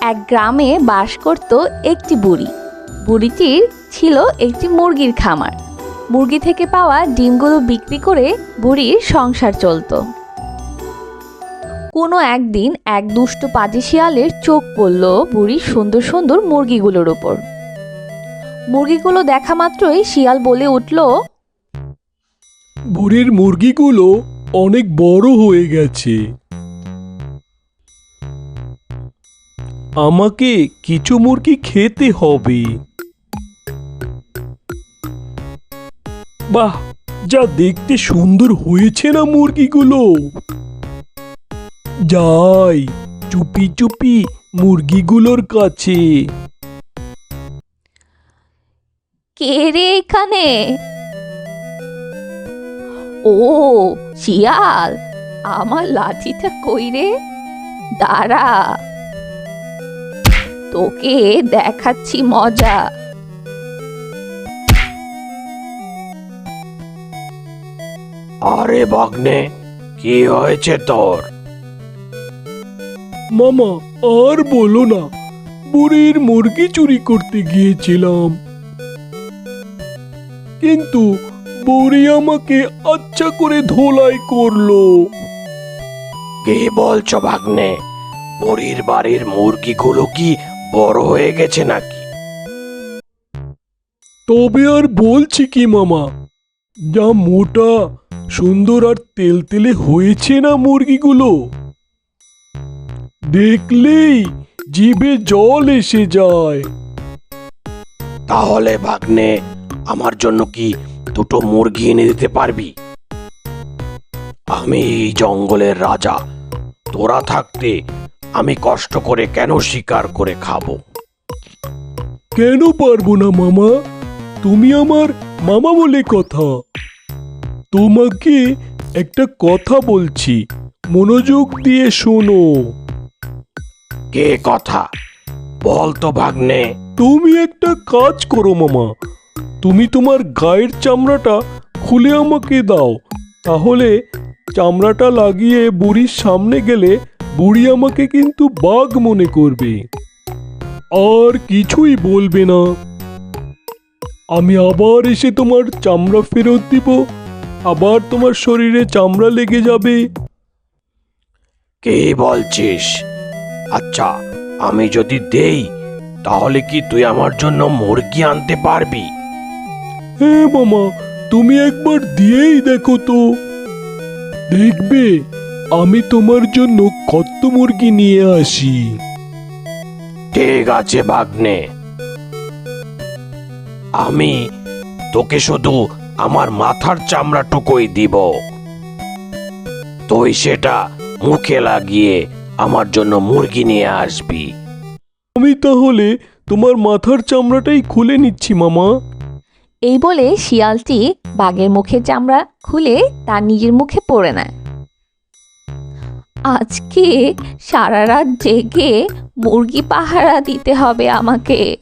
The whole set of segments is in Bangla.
এক গ্রামে বাস করত একটি বুড়ি। বুড়িটির ছিল একটি মুরগির খামার। মুরগি থেকে পাওয়া ডিমগুলো বিক্রি করে বুড়ির সংসার চলতো। কোনো একদিন এক দুষ্ট পাজি শিয়ালের চোখ পড়ল বুড়ির সুন্দর সুন্দর মুরগিগুলোর ওপর। মুরগিগুলো দেখা মাত্রই শিয়াল বলে উঠল, বুড়ির মুরগিগুলো অনেক বড় হয়ে গেছে। আমাকে কিছু মুরগি খেতে হবে। বাহ, যা দেখতে সুন্দর হয়েছে না মুরগিগুলো? যাই, চুপি চুপি মুরগিগুলোর কাছে। কে রে এখানে? ও, শিয়াল, আমার লাঠিটা কই রে? দাঁড়া। তোকে দেখাচ্ছি মজা। আরে বাগনে কি হয়েছে তোর? মামা আর বলো না বুড়ির মুরগি চুরি করতে গিয়েছিলাম। কিন্তু বুড়ি আমাকে আচ্ছা করে ধোলাই করল। কে বলছো ভাগ্নে বুড়ির বাড়ির মুরগিগুলো কি বড় হয়ে গেছে নাকি? তবে আর বলছি কি মামা? যা মোটা সুন্দর আর তেলতেলে হয়েছে না মুরগিগুলো? দেখলেই জিভে জল এসে যায়। তাহলে ভাগ্নে আমার জন্য কি দুটো মুরগি এনে দিতে পারবি? আমি এই জঙ্গলের রাজা। তোরা থাকতে আমি কষ্ট করে কেন শিকার করে খাব? কেন পারব না মামা? তুমি আমার মামা বলে কথা। তোমাকে একটা কথা বলছি। মনোযোগ দিয়ে শোনো। কে কথা? বল তো ভাগ্নে। তুমি একটা কাজ করো মামা। তুমি তোমার গায়ের চামড়াটা খুলে আমাকে দাও। তাহলে চামড়াটা লাগিয়ে বুড়ির সামনে গেলে বুড়ি আমাকে কিন্তু বাঘ মনে করবে। আর কিছুই বলবে না। আমি আবার এসে তোমার চামড়া ফেরত দিব। আবার তোমার শরীরে চামড়া লেগে যাবে। কে বলছিস? আচ্ছা আমি যদি দেই তাহলে কি তুই আমার জন্য মুরগি আনতে পারবি? হ্যাঁ মামা তুমি একবার দিয়েই দেখো তো। দেখবে? আমি তোমার জন্য কত মুরগি নিয়ে আসি। ঠিক আছে ভাগ্নে। আমি তোকে শুধু আমার মাথার চামড়াটুকুই দিব। তুই সেটা মুখে লাগিয়ে আমার জন্য মুরগি নিয়ে আসবি। আমি তাহলে তোমার মাথার চামড়াটাই খুলে নিচ্ছি মামা। এই বলে শিয়ালটি বাঘের মুখের চামড়া খুলে তার নিজের মুখে পড়ে নেয়। আজকে সারা রাত জেগে মুরগি পাহারা দিতে হবে আমাকে।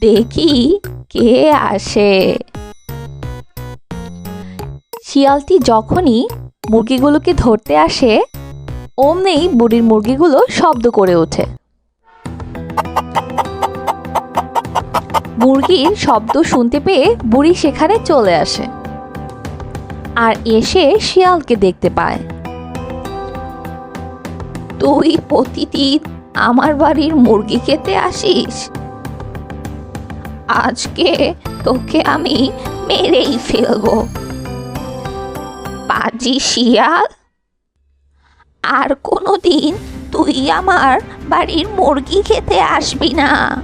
দেখি কে আসে। শিয়ালটি যখনই মুরগিগুলোকে ধরতে আসে, অমনি বুড়ির মুরগিগুলো শব্দ করে ওঠে। মুরগির শব্দ শুনতে পেয়ে বুড়ি সেখানে চলে আসে। আর এসে শিয়ালকে দেখতে পায়। তুই প্রতিদিন আমার বাড়ির মুরগি খেতে আসিস? আজকে তোকে আমি মেরেই ফেলব। পাজি শিয়াল। আর কোনো দিন তুই আমার বাড়ির মুরগি খেতে আসবি না।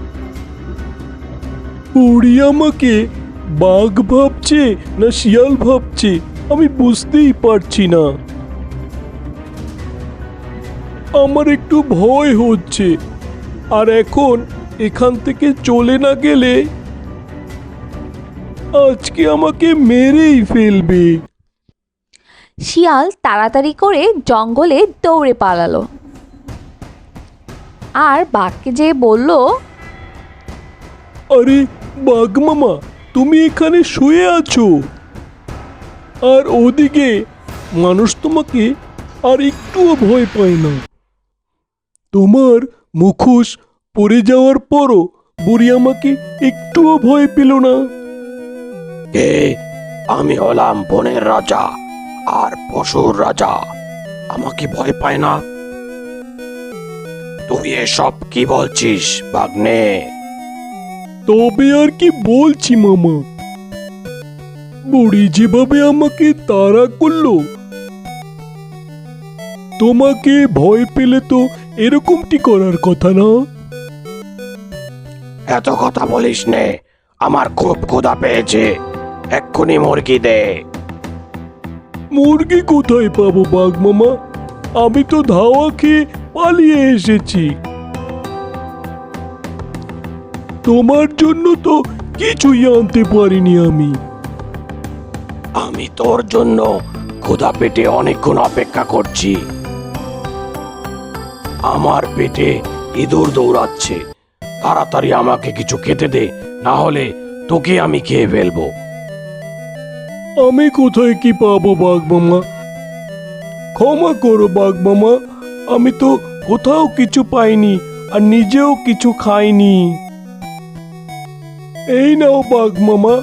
বুড়ি আমাকে। বাঘ ভাবছে না শিয়াল ভাবছে? আমি বুঝতেই পারছি না। আমার একটু ভয় হচ্ছে। আর এখন এখান থেকে চলে না গেলে আজকে আমাকে মেরেই ফেলবে। শিয়াল তাড়াতাড়ি করে জঙ্গলে দৌড়ে পালালো। আর বাঘকে যে বলল আরে বাঘ মামা তুমি এখানে শুয়ে আছো। আর ওদিকে মানুষ তোমাকে আর একটুও ভয় পায় না। তোমার মুখোশ পড়ে যাওয়ার পরও বুড়ি আমাকে একটুও ভয় পেল না। কে আমি হলাম বনের রাজা আর পশুর রাজা। আমাকে ভয় পায় না। তুই এসব কি বলছিস বাগ্নে তবে আর কি বলছি মামা? বুড়ি যেভাবে আমাকে তাড়া করল তোমাকে ভয় পেলে তো এরকমটি করার কথা না? এত কথা বলিস নে আমার খুব ক্ষুধা পেয়েছে। এক্ষুনি মুরগি দে। মুরগি কোথায় পাবো বাঘ মামা? আমি তো ধাওয়া খেয়ে পালিয়ে এসেছি। তোমার জন্য তো কিছুই আনতে পারিনি আমি। আমি তোর জন্য ক্ষুধা পেটে অনেকক্ষণ অপেক্ষা করছি। আমার পেটে ইঁদুর দৌড়াচ্ছে। তাড়াতাড়ি আমাকে কিছু খেতে দে, না হলে তোকে আমি খেয়ে ফেলব। আমি কোথায় কি পাবো, বাঘ মামা? ক্ষমা করো, বাঘ মামা। আমি তো কোথাও কিছু পাইনি আর নিজেও কিছু খাইনি। এই নাও, বাঘ মামা।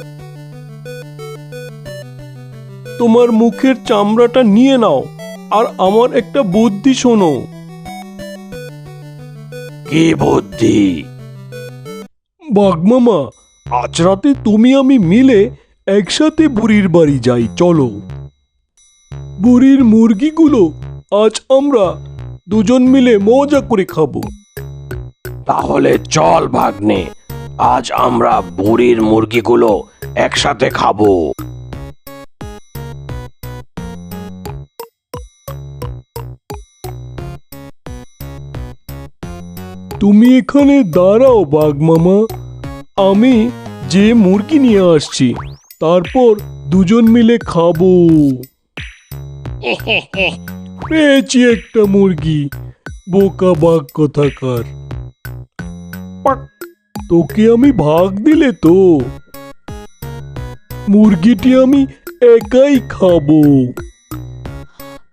তোমার মুখের চামড়াটা নিয়ে নাও আর আমার একটা বুদ্ধি শোনো। কি বুদ্ধি? বাঘ মামা আজ রাতে তুমি আমি মিলে একসাথে বুড়ির বাড়ি যাই চলো। বুড়ির মুরগিগুলো আজ আমরা দুজন মিলে মজা করে খাব। তাহলে চল ভাগ্নে আজ আমরা বুড়ির মুরগিগুলো একসাথে খাব। তুমি এখানে দাঁড়াও বাঘ মামা। আমি যে মুরগি নিয়ে আসছি তারপর দুজন মিলে খাব। পেয়েছি একটা মুরগি। বোকা বাঘ কথাকার। তোকে আমি ভাগ দিলে তো। মুরগিটি আমি একাই খাব।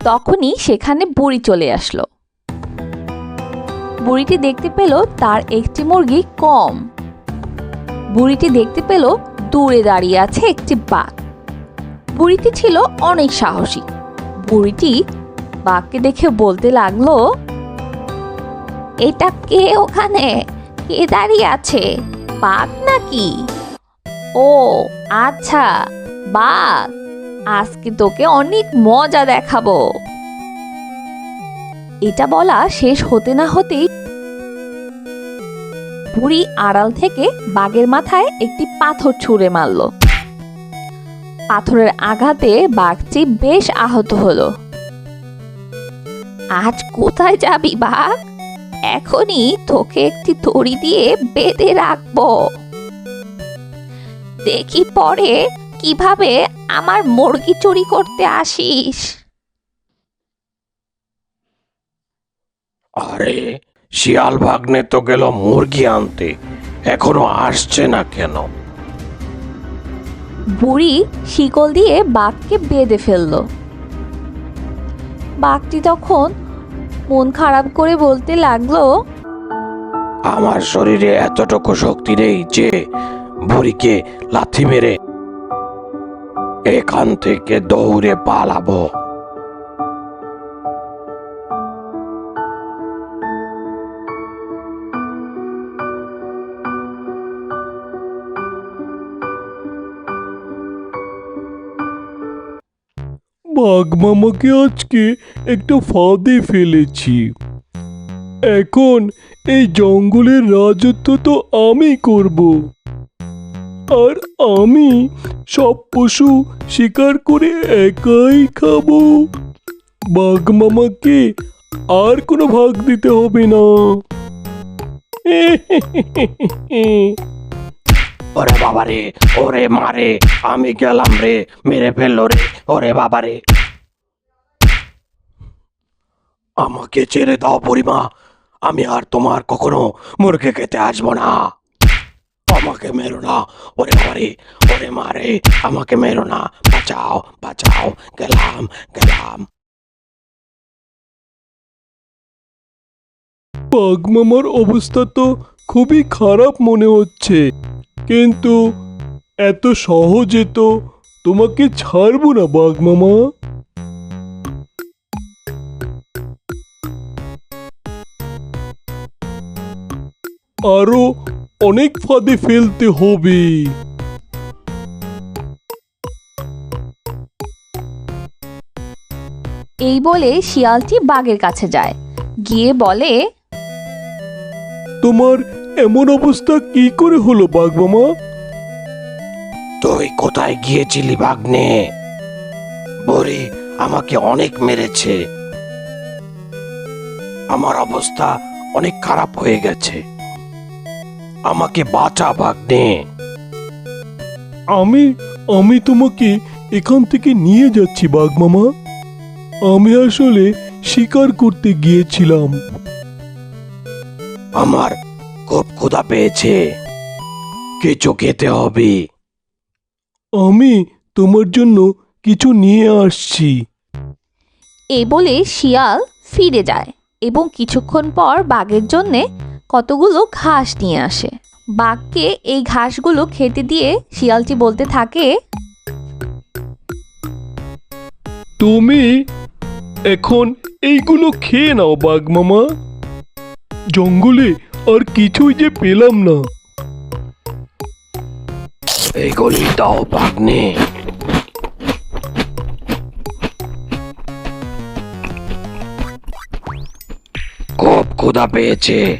তখনই সেখানে বুড়ি চলে আসলো। বুড়িটি দেখতে পেল তার একটি মুরগি কম। বুড়িটি দেখতে পেল দূরে দাঁড়িয়ে আছে একটি বাঘ। বুড়িটি ছিল অনেক সাহসী। বুড়িটি বাঘকে দেখে বলতে লাগল, এটা কে ওখানে? কে দাঁড়িয়ে আছে? বাঘ নাকি? ও আচ্ছা বাঘ। আজকে তোকে অনেক মজা দেখাবো। এটা বলা শেষ হতে না হতেই বুড়ি আড়াল থেকে বাঘের মাথায় একটি পাথর ছুঁড়ে মারল। পাথরের আঘাতে বাঘটি বেশ আহত হলো। আজ কোথায় যাবি বাঘ? এখনই তোকে একটি দড়ি দিয়ে বেঁধে রাখব। দেখি পরে কীভাবে আমার মুরগি চুরি করতে আসিস। আরে শিয়াল ভাগ্নে তো গেল মুরগি আনতে। এখনও আসছে না কেন? বুড়ি শিকল দিয়ে বাঘকে বেঁধে ফেলল। বাঘটি তখন মন খারাপ করে বলতে লাগল আমার শরীরে এতটুকু শক্তি নেই যে বুড়িকে লাথি মেরে এখান থেকে দৌড়ে পালাবো। বাঘ মামাকে আজকে একটা ফাঁদে ফেলেছি। এখন এই জঙ্গলের রাজত্ব তো আমি করব। আর আমি সব পশু শিকার করে একাই খাব। বাঘ মামাকে আর কোনো ভাগ দিতে হবে না। ওরে বাবারে, ওরে মারে, আমি গেলাম রে, মেরে ফেলল রে, ওরে বাবারে। আমাকে ছেড়ে দাও পরিমা আমি আর তোমার কখনো মুরগে খেতে আসব না। আমাকে মেরো না, ওরে বাবারে, ওরে মারে, আমাকে মেরো না। বাঁচাও বাঁচাও, গেলাম গেলাম। বাঘ মামার অবস্থা তো খুবই খারাপ মনে হচ্ছে। কিন্তু এত সহজে তো তোমাকে ছাড়বো না বাঘ মামা। আরও অনেক ফাঁদে ফেলতে হবে। এই বলে শিয়ালটি বাঘের কাছে যায়। গিয়ে বলে তোমার এমন অবস্থা কি করে হলো বাঘ মামা তুই কোথায় গিয়েছিলি ভাগ্নে? বরে আমাকে অনেক মেরেছে। আমার অবস্থা অনেক খারাপ হয়ে গেছে। আমাকে বাঁচা ভাগ্নে। আমি আমি তোমাকে এখান থেকে নিয়ে যাচ্ছি বাঘ মামা আমি আসলে শিকার করতে গিয়েছিলাম। আমার খুব ক্ষুধা পেয়েছে। কিছু খেতে হবে। আমি তোমার জন্য কিছু নিয়ে আসছি। এই বলে শিয়াল ফিরে যায় এবং কিছুক্ষণ পর বাঘের জন্যে কতগুলো ঘাস নিয়ে আসে। বাঘকে এই ঘাসগুলো খেতে দিয়ে শিয়ালটি বলতে থাকে তুমি এখন এইগুলো খেয়ে নাও বাঘ মামা। জঙ্গলে আর কিছুই যে পেলাম না। এইগুলি দাও ভাগ্নে। খুব ক্ষুধা পেয়েছে।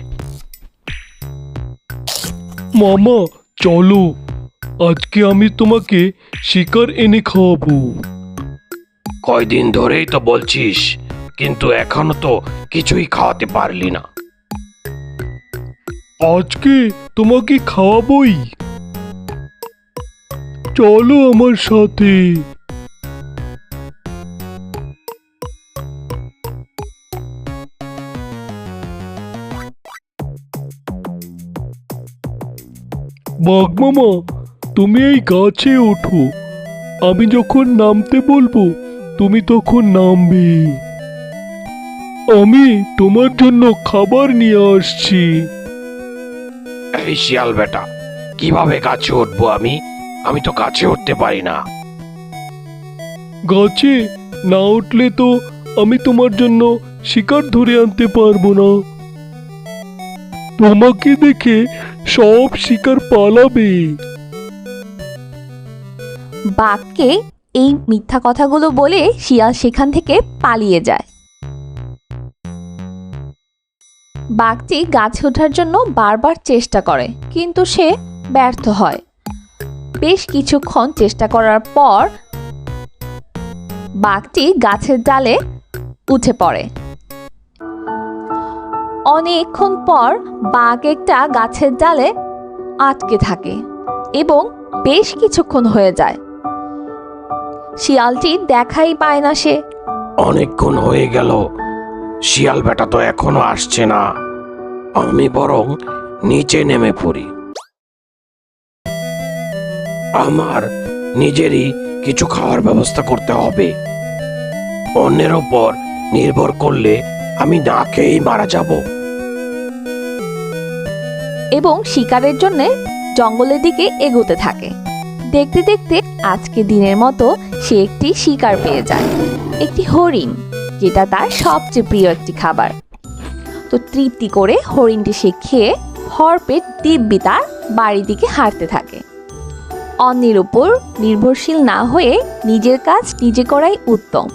মামা চলো। আজকে আমি তোমাকে শিকার এনে খাওয়াবো। কয়দিন ধরেই তো বলছিস কিন্তু এখনও তো কিছুই খাওয়াতে পারলি না। আজকে তোমাকে খাওয়াবই। চলো আমার সাথে। মামা, তুমি এই গাছে ওঠো। আমি যখন নামতে বলব, তুমি তখন নামবে। আমি তোমার জন্য খাবার নিয়ে আসছি। এই শিয়াল বেটা কীভাবে কাছে উঠবো আমি? আমি তো কাছে উঠতে পারি না। গাছে না উঠলে তো আমি তোমার জন্য শিকার ধরে আনতে পারব না। তোমাকে দেখে সব শিকার পালাবে। বাঘকে এই মিথ্যা কথাগুলো বলে শিয়াল সেখান থেকে পালিয়ে যায়। বাঘটি গাছে ওঠার জন্য বারবার চেষ্টা করে, কিন্তু সে ব্যর্থ হয়। বেশ কিছুক্ষণ চেষ্টা করার পর বাঘটি গাছের ডালে উঠে পড়ে। অনেকক্ষণ পর বাঘ একটা গাছের ডালে আটকে থাকে এবং বেশ কিছুক্ষণ হয়ে যায়। শিয়ালটি দেখাই পায় না সে। অনেকক্ষণ হয়ে গেল। শিয়াল বেটা তো এখনও আসছে না। আমি বরং নিচে নেমে পড়ি। আমার নিজেরই কিছু খাওয়ার ব্যবস্থা করতে হবে। অন্যের ওপর নির্ভর করলে আমি না খেয়েই মারা যাব। এবং শিকারের জন্য জঙ্গলের দিকে এগোতে থাকে। দেখতে দেখতে আজকে দিনের মতো সে একটি শিকার পেয়ে যায়। একটি হরিণ। যেটা তার সবচেয়ে প্রিয় একটি খাবার। তো তৃপ্তি করে হরিণটি সে খেয়ে ভরপেট দিব্যি তার বাড়ির দিকে হাঁটতে থাকে। অন্যের উপর নির্ভরশীল না হয়ে নিজের কাজ নিজে করাই উত্তম।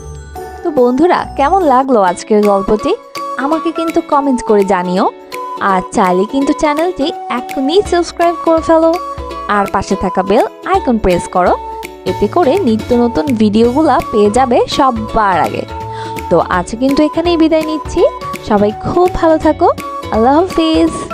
তো বন্ধুরা, কেমন লাগল আজকের গল্পটি? আমাকে কিন্তু কমেন্ট করে জানিও। আর চাইলে কিন্তু চ্যানেলটি এখনই সাবস্ক্রাইব করে ফেলো। আর পাশে থাকা বেল আইকন প্রেস করো। এতে করে নিত্য নতুন ভিডিওগুলো পেয়ে যাবে সবার আগে। তো আজ কিন্তু এখানেই বিদায় নিচ্ছি। সবাই খুব ভালো থাকো। আল্লাহ হাফিজ।